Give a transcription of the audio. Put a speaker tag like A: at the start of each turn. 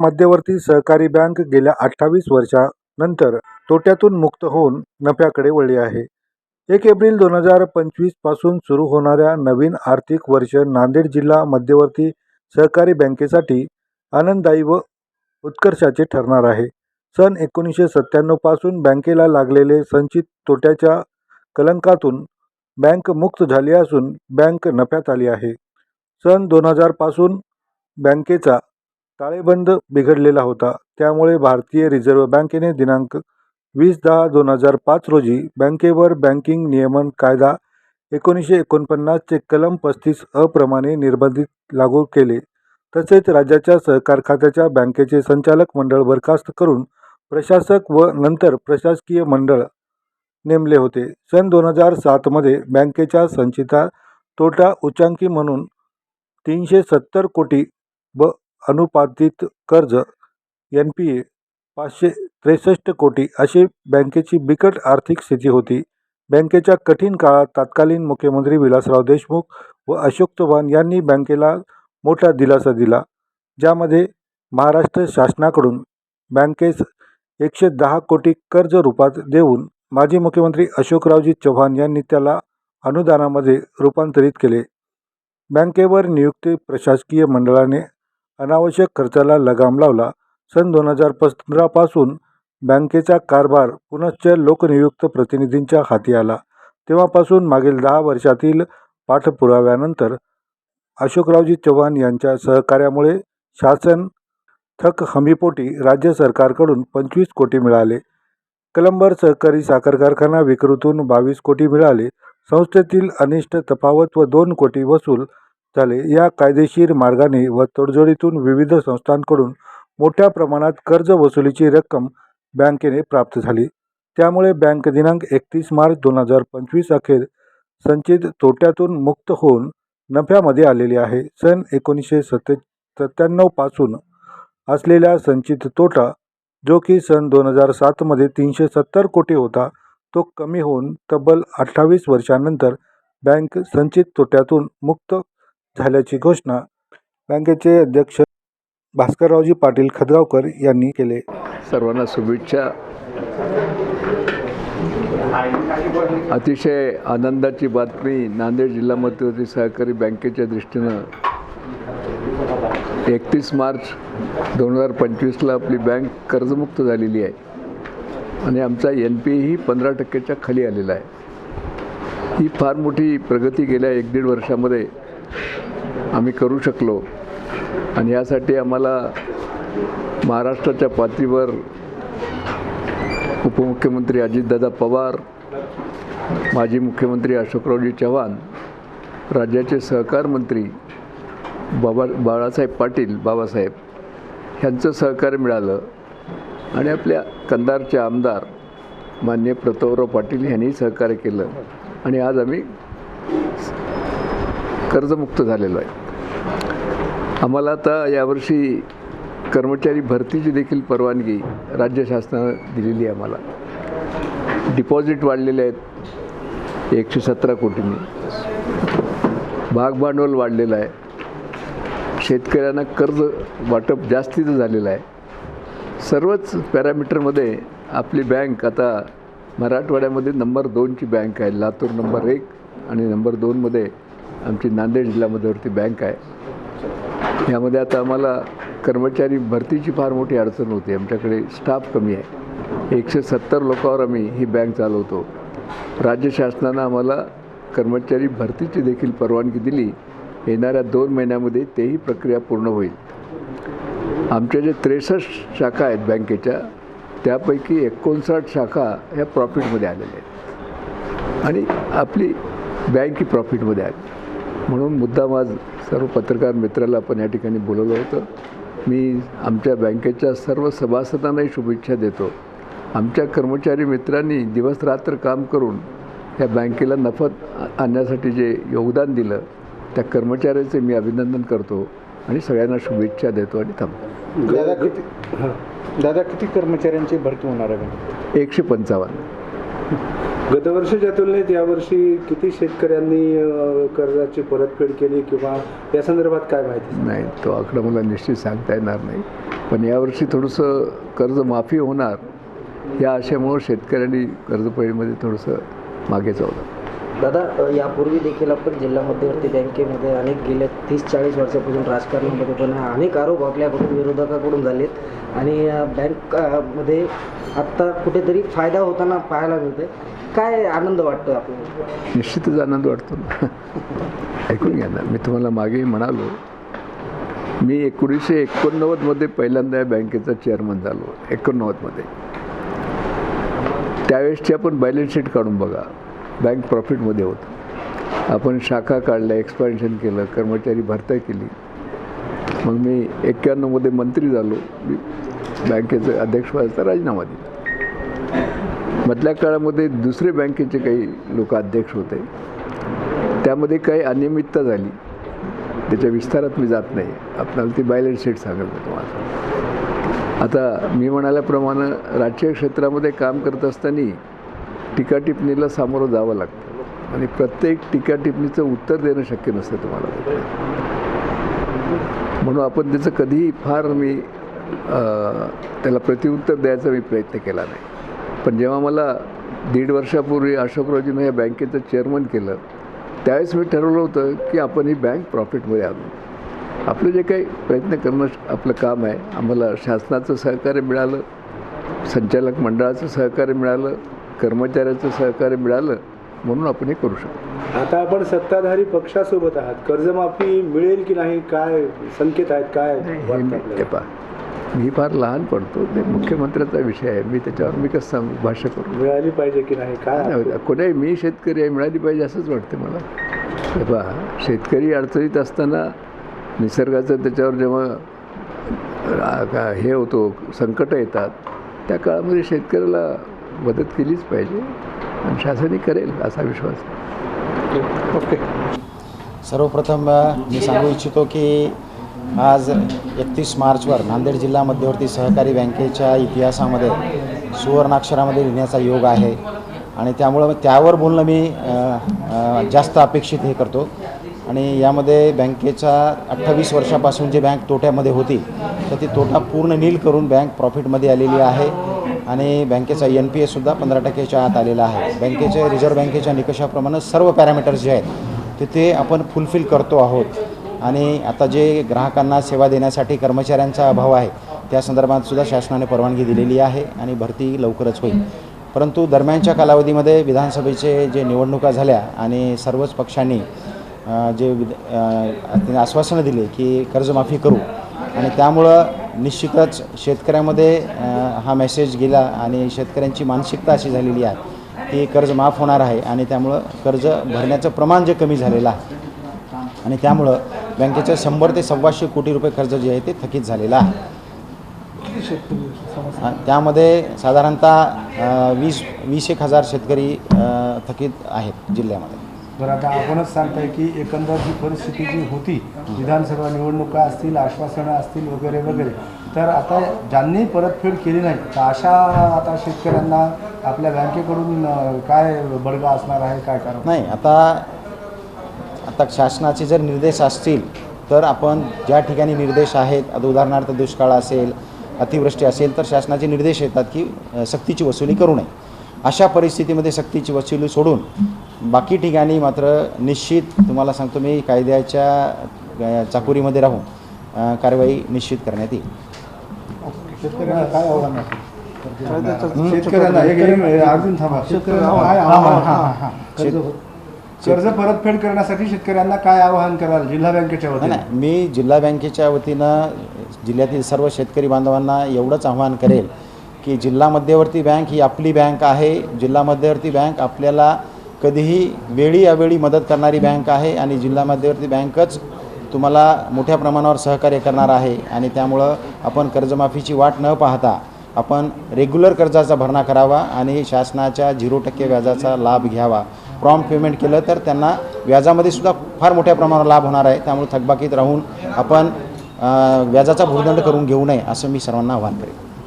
A: मध्यवर्ती सहकारी बँक गेल्या अठ्ठावीस वर्षानंतर तोट्यातून मुक्त होऊन नफ्याकडे वळली आहे. एक एप्रिल दोन हजार पंचवीसपासून सुरू होणाऱ्या नवीन आर्थिक वर्ष नांदेड जिल्हा मध्यवर्ती सहकारी बँकेसाठी आनंददायी व उत्कर्षाचे ठरणार आहे. सन एकोणीसशे सत्त्याण्णवपासून बँकेला लागलेले संचित तोट्याच्या कलंकातून बँक मुक्त झाली असून बँक नफ्यात आली आहे. सन दोन हजारपासून बँकेचा ताळेबंद बिघडलेला होता. त्यामुळे भारतीय रिझर्व्ह बँकेने दिनांक वीस दहा दोन हजार पाच रोजी बँकेवर बँकिंग नियमन कायदा एकोणीसशे एकोणपन्नासचे कलम पस्तीस अप्रमाणे प्रमाणे निर्बंधित लागू केले. तसेच राज्याच्या सहकार खात्याच्या बँकेचे संचालक मंडळ बरखास्त करून प्रशासक व नंतर प्रशासकीय मंडळ नेमले होते. सन दोन हजार सातमध्ये बँकेच्या संचिता तोटा उच्चांकी म्हणून तीनशे सत्तर कोटी व अनुपादित कर्ज एन पी ए पाचशे त्रेसष्ट कोटी अशी बँकेची बिकट आर्थिक स्थिती होती. बँकेच्या कठीण काळात तत्कालीन मुख्यमंत्री विलासराव देशमुख व अशोक चव्हाण यांनी बँकेला मोठा दिलासा दिला ज्यामध्ये महाराष्ट्र शासनाकडून बँकेस एकशे दहा कोटी कर्ज रूपात देऊन माजी मुख्यमंत्री अशोकरावजी चव्हाण यांनी त्याला अनुदानामध्ये रूपांतरित केले. बँकेवर नियुक्ती प्रशासकीय मंडळाने अनावश्यक खर्चाला लगाम लावला. सन दोन हजार पंधरापासून बँकेचा कारभार पुनश्च लोकनियुक्त प्रतिनिधींच्या हाती आला. तेव्हापासून मागील दहा वर्षातील पाठपुराव्यानंतर अशोकरावजी चव्हाण यांच्या सहकार्यामुळे शासन थक हमीपोटी राज्य सरकारकडून पंचवीस कोटी मिळाले. कलंबर सहकारी साखर कारखाना विक्रीतून बावीस कोटी मिळाले. संस्थेतील अनिष्ट तफावत व दोन कोटी वसूल झाले या कायदेशीर मार्गाने व तडजोडीतून विविध संस्थांकडून मोठ्या प्रमाणात कर्ज वसुलीची रक्कम बँकेने प्राप्त झाली. त्यामुळे बँक दिनांक एकतीस मार्च दोन हजार पंचवीस अखेर संचित तोट्यातून मुक्त होऊन नफ्यामध्ये आलेली आहे. सन एकोणीसशे सत्ते सत्त्याण्णवपासून असलेला संचित तोटा जो की सन दोन हजार सातमध्ये तीनशे सत्तर कोटी होता तो कमी होऊन तब्बल अठ्ठावीस वर्षांनंतर बँक संचित तोट्यातून मुक्त झाल्याची घोषणा बँकेचे अध्यक्ष भास्कररावजी पाटील खदगावकर यांनी केले.
B: सर्वांना शुभेच्छा. अतिशय आनंदाची बातमी नांदेड जिल्हा मध्यवर्ती सहकारी बँकेच्या दृष्टीनं. एकतीस मार्च दोन हजार पंचवीसला आपली बँक कर्जमुक्त झालेली आहे. आणि आमचा एन पी ही पंधरा टक्क्याच्या खाली आलेला आहे. ही फार मोठी प्रगती गेल्या एक दीड वर्षामध्ये आम्ही करू शकलो. आणि यासाठी आम्हाला महाराष्ट्राच्या पातळीवर उपमुख्यमंत्री अजितदादा पवार माजी मुख्यमंत्री अशोकरावजी चव्हाण राज्याचे सहकार मंत्री बाबा बाळासाहेब पाटील बाबासाहेब ह्यांचं सहकार्य मिळालं. आणि आपल्या कंदारचे आमदार मान्य प्रतवराव पाटील यांनी सहकार्य केलं. आणि आज आम्ही कर्जमुक्त झालेलो आहे. आम्हाला आता यावर्षी कर्मचारी भरतीची देखील परवानगी राज्य शासनानं दिलेली आहे आम्हाला. डिपॉझिट वाढलेले आहेत. एकशे सतरा कोटींनी. भागभांडवल वाढलेलं आहे. शेतकऱ्यांना कर्ज वाटप जास्तीचं झालेलं आहे. सर्वच पॅरामीटरमध्ये आपली बँक आता मराठवाड्यामध्ये नंबर दोनची बँक आहे. लातूर नंबर एक आणि नंबर दोनमध्ये आमची नांदेड जिल्ह्यामध्येवरती बँक आहे. यामध्ये आता आम्हाला कर्मचारी भरतीची फार मोठी अडचण होती. आमच्याकडे स्टाफ कमी आहे. एकशे सत्तर लोकांवर आम्ही ही बँक चालवतो. राज्य शासनानं आम्हाला कर्मचारी भरतीची देखील परवानगी दिली. येणाऱ्या दोन महिन्यामध्ये तेही प्रक्रिया पूर्ण होईल. आमच्या जे त्रेसष्ट शाखा आहेत बँकेच्या त्यापैकी एकोणसाठ शाखा ह्या प्रॉफिटमध्ये आलेल्या आहेत. आणि आपली बँक ही प्रॉफिटमध्ये आली. म्हणून मुद्दाम आज सर्व पत्रकार मित्राला आपण या ठिकाणी बोलवलं होतं. मी आमच्या बँकेच्या सर्व सभासदांनाही शुभेच्छा देतो. आमच्या कर्मचारी मित्रांनी दिवसरात्र काम करून या बँकेला नफा आणण्यासाठी जे योगदान दिलं त्या कर्मचाऱ्याचे मी अभिनंदन करतो आणि सगळ्यांना शुभेच्छा देतो आणि थांबतो.
C: दादा किती हां. दादा किती कर्मचाऱ्यांची भरती होणार आहे?
B: एकशे पंचावन्न.
C: गतवर्षीच्या तुलनेत यावर्षी किती शेतकऱ्यांनी कर्जाची परतफेड केली किंवा या संदर्भात काय माहिती?
B: नाही तो आकडा मला निश्चित सांगता येणार नाही. पण यावर्षी थोडंसं कर्ज माफी होणार या आशेमुळं शेतकऱ्यांनी कर्जपळीमध्ये थोडंसं मागे चावलं
D: दादा यापूर्वी देखील आपण जिल्हा मध्यवर्ती बँकेमध्ये अनेक गेल्या तीस चाळीस वर्षापासून राजकारणामध्ये पण अनेक आरोप आपल्याकडून विरोधकाकडून झालेत. आणि बँकमध्ये बँकमध्ये आत्ता कुठेतरी फायदा होताना पाहायला मिळतोय. काय आनंद वाटतो आपल्याला?
B: निश्चितच आनंद वाटतो ना. ऐकून घ्या ना. मी तुम्हाला मागे म्हणालो मी एकोणीसशे एकोणनव्वदमध्ये पहिल्यांदा या बँकेचा चेअरमन झालो. एकोणनव्वदमध्ये त्यावेळेसची आपण बॅलन्स शीट काढून बघा. बँक प्रॉफिटमध्ये होतं. आपण शाखा काढल्या एक्सपान्शन केलं कर्मचारी भरता केली. मग मी एक्क्याण्णवमध्ये मंत्री झालो. मी बँकेचं अध्यक्षपदाचा राजीनामा दिला. मधल्या काळामध्ये दुसरे बँकेचे काही लोक अध्यक्ष होते. त्यामध्ये काही अनियमितता झाली. त्याच्या विस्तारात मी जात नाही. आपल्याला ती बॅलन्स शीट सांगत मी तुम्हाला आता मी म्हणाल्याप्रमाणे राजकीय क्षेत्रामध्ये काम करत असताना टीकाटिप्पणीला सामोरं जावं लागतं. आणि प्रत्येक टीकाटिप्पणीचं उत्तर देणं शक्य नसतं तुम्हाला. म्हणून आपण त्याचं कधीही फार मी त्याला प्रतिउत्तर द्यायचा मी प्रयत्न केला नाही. पण जेव्हा मला दीड वर्षापूर्वी अशोकरावजीनं या बँकेचं चेअरमन केलं त्यावेळेस मी ठरवलं होतं की आपण ही बँक प्रॉफिटमध्ये आणू. आपलं जे काही प्रयत्न करणं आपलं काम आहे आम्हाला शासनाचं सहकार्य मिळालं संचालक मंडळाचं सहकार्य मिळालं कर्मचाऱ्याचं सहकार्य मिळालं म्हणून आपण हे करू शकतो.
C: आता आपण सत्ताधारी पक्षासोबत आहात. कर्जमाफी मिळेल की नाही? काय संकेत आहेत? काय
B: हे पहा मी फार लहान पडतो. ते मुख्यमंत्र्याचा विषय आहे. मी त्याच्यावर मी कसं सांगू? भाष्य करू
C: मिळाली पाहिजे की नाही? काय
B: नाही, कोणाही मी शेतकरी आहे मिळाली पाहिजे असंच वाटतं मला. हे पहा शेतकरी अडचणीत असताना निसर्गाचं त्याच्यावर जेव्हा हे होतो संकट येतात त्या काळामध्ये शेतकऱ्याला मदत केलीच पाहिजे. आणि शासनही करेल असा विश्वास. ओके.
E: सर्वप्रथम मी सांगू इच्छितो की आज एकतीस मार्चवर नांदेड जिल्हा मध्यवर्ती सहकारी बँकेच्या इतिहासामध्ये सुवर्णाक्षरामध्ये लिहिण्याचा योग आहे. आणि त्यामुळं त्यावर बोलणं मी जास्त अपेक्षित हे करतो. आणि यामध्ये बँकेच्या अठ्ठावीस वर्षापासून जी बँक तोट्यामध्ये होती तर ती तोटा पूर्ण नील करून बँक प्रॉफिटमध्ये आलेली आहे. आणि बँकेचा एन पी एसुद्धा पंधरा टक्क्याच्या आत आलेला आहे. बँकेच्या रिझर्व्ह बँकेच्या निकषाप्रमाणे सर्व पॅरामीटर्स जे आहेत ते ते आपण फुलफिल करतो आहोत. आणि आता जे ग्राहकांना सेवा देण्यासाठी कर्मचाऱ्यांचा अभाव आहे त्या संदर्भात सुद्धा शासनाने परवानगी दिलेली आहे आणि भरती लवकरच होईल. परंतु दरम्यानच्या कालावधीमध्ये विधानसभेचे जे निवडणुका झाल्या आणि सर्वच पक्षांनी जे त्यांनी आश्वासनं दिले की कर्जमाफी करू. आणि त्यामुळं निश्चितच शेतकऱ्यामध्ये हा मेसेज गेला आणि शेतकऱ्यांची मानसिकता अशी झालेली आहे की कर्ज माफ होणार आहे आणि त्यामुळं कर्ज भरण्याचं प्रमाण जे कमी झालेलं आहे. आणि त्यामुळं बँकेचं शंभर ते सव्वाशे कोटी रुपये कर्ज जे आहे ते थकीत झालेलं आहे. त्यामध्ये साधारणतः वीस वीस एक हजार शेतकरी थकीत आहेत जिल्ह्यामध्ये.
C: बरं आता आपणच सांगताय की एकंदर जी परिस्थिती जी होती विधानसभा निवडणुका असतील आश्वासनं असतील वगैरे वगैरे तर आता ज्यांनी परतफेड केली नाही तर अशा आता शेतकऱ्यांना आपल्या बँकेकडून काय बडगा असणार आहे काय कारण?
E: नाही आता आता शासनाचे जर निर्देश असतील तर आपण ज्या ठिकाणी निर्देश आहेत आता उदाहरणार्थ दुष्काळ असेल अतिवृष्टी असेल तर शासनाचे निर्देश येतात की सक्तीची वसुली करू नये. अशा परिस्थितीमध्ये सक्तीची वसुली सोडून बाकी ठिकाणी मात्र निश्चित तुम्हाला सांगतो मी कायद्याच्या चाकोरीमध्ये राहून कारवाई निश्चित करण्यात येईल.
C: शेतकऱ्यांना काय आव्हान आहे? शेतकऱ्यांना एक एक अर्जुन थांबा. शेतकऱ्यांना काय आव्हान कर्ज कर्ज परतफेड करण्यासाठी शेतकऱ्यांना काय आवाहन कराल? जिल्हा बँकेच्या वतीने.
E: मी जिल्हा बँकेच्या वतीनं जिल्ह्यातील सर्व शेतकरी बांधवांना एवढंच आव्हान करेल की जिल्हा मध्यवर्ती बँक ही आपली बँक आहे. जिल्हा मध्यवर्ती बँक आपल्याला कधीही वेळी अवेळी मदत करणारी बँक आहे आणि जिल्हा मध्यवर्ती बँकच तुम्हाला मोठ्या प्रमाणावर सहकार्य करणार आहे. आणि त्यामुळं आपण कर्जमाफीची वाट न पाहता आपण रेग्युलर कर्जाचा भरणा करावा आणि शासनाच्या झिरो टक्के व्याजाचा लाभ घ्यावा. प्रॉम्प्ट पेमेंट केलं तर त्यांना व्याजामध्ये सुद्धा फार मोठ्या प्रमाणावर लाभ होणार आहे. त्यामुळे थकबाकीत राहून आपण व्याजाचा भूर्दंड करून घेऊ नये असं मी सर्वांना आव्हान करेन.